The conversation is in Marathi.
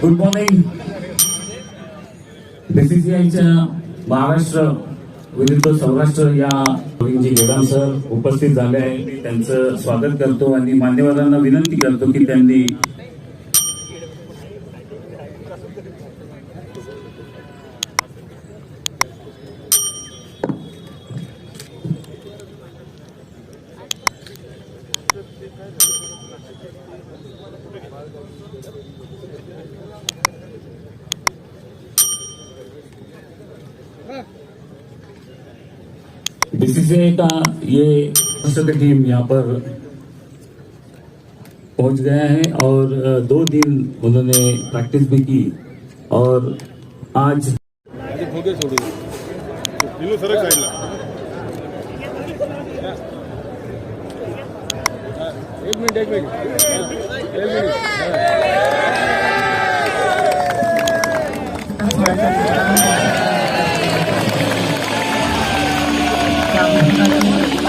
गुड मॉर्निंग बीसीसीआयच्या महाराष्ट्र विरुद्ध सौराष्ट्र या जी सर उपस्थित झाले आहे मी त्यांचं स्वागत करतो आणि मान्यवरांना विनंती करतो की त्यांनी बीसीसीआई का ये की टीम यहाँ पर पहुँच गया है और दो दिन उन्होंने प्रैक्टिस भी की और आज एक मिनिट एक मिनिट।